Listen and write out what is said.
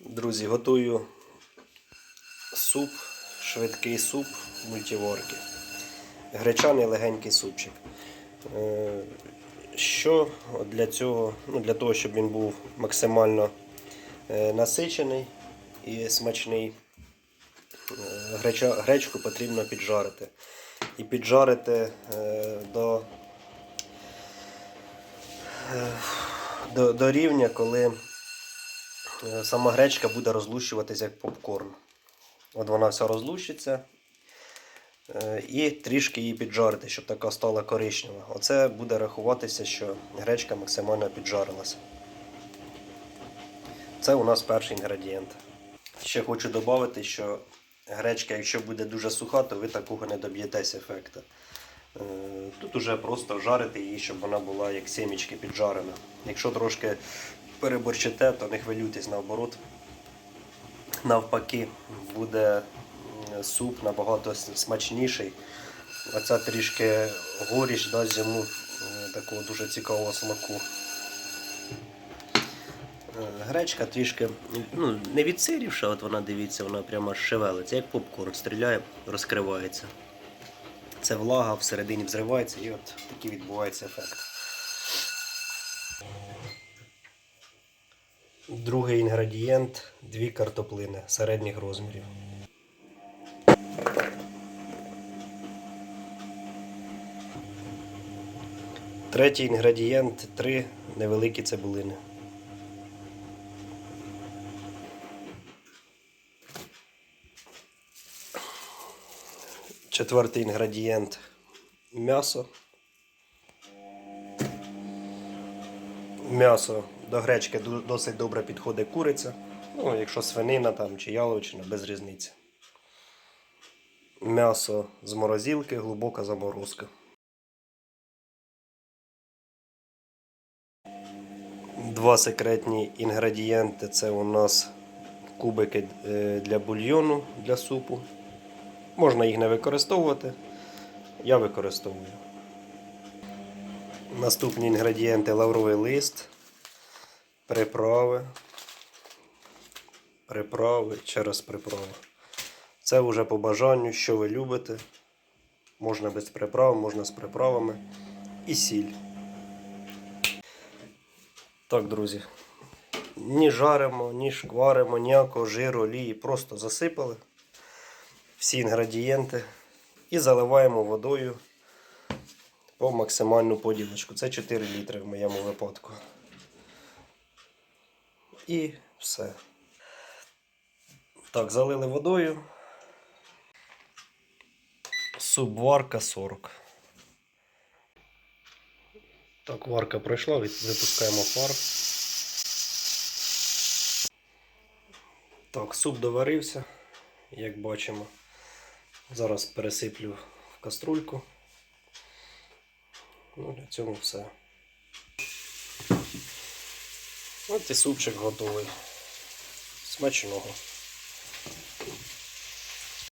Друзі, готую суп, швидкий суп мультиварки. Гречаний легенький супчик. Е, Що для цього, ну, для того, щоб він був максимально е, насичений і смачний, е, гречку потрібно піджарити. І піджарити до, до, рівня, коли сама гречка буде розлущуватися як попкорн. От вона вся розлущиться. Е, І трішки її піджарити, щоб така стала коричнева. Оце буде рахуватися, що гречка максимально піджарилася. Це у нас перший інгредієнт. Ще хочу додати, що гречка, якщо буде дуже суха, то ви такого не доб'єтесь ефекту. Е, Тут уже просто жарити її, щоб вона була як сімічки піджарена. Якщо трошки переборчите, то не хвилюйтесь наоборот. Навпаки, буде суп набагато смачніший. Оця трішки горіч дасть йому такого дуже цікавого смаку. Е, Гречка трішки ну, не відсирівша, от вона дивіться, вона прямо шевелиться, як попкорн, стріляє, розкривається. Це влага всередині взривається і от такий відбувається ефект. Другий інгредієнт дві картоплини середніх розмірів. Третій інгредієнт три невеликі цибулини. Четвертий інгредієнт м'ясо. М'ясо до гречки досить добре підходить куриця. Ну, якщо свинина там чи яловичина, без різниці. М'ясо з морозилки, глибока заморозка. Два секретні інгредієнти це у нас кубики е, для бульйону для супу. Можна їх не використовувати. Я використовую. Наступні інгредієнти лавровий лист, приправи, приправи, через приправи. Це вже по бажанню, що ви любите. Можна без приправ, можна з приправами. І сіль. Так, друзі. Ні жаримо, ні шкваримо, ніякого жиру, олії. Просто засипали всі інгредієнти і заливаємо водою по максимальну поділочку. Це 4 літри в моєму випадку. І все. Так, залили водою. Субварка 40. Так, варка пройшла, випускаємо пар. Так, суп доварився, як бачимо. Зараз пересиплю в каструльку. Ну, для цього все. От і супчик готовий. Смачного.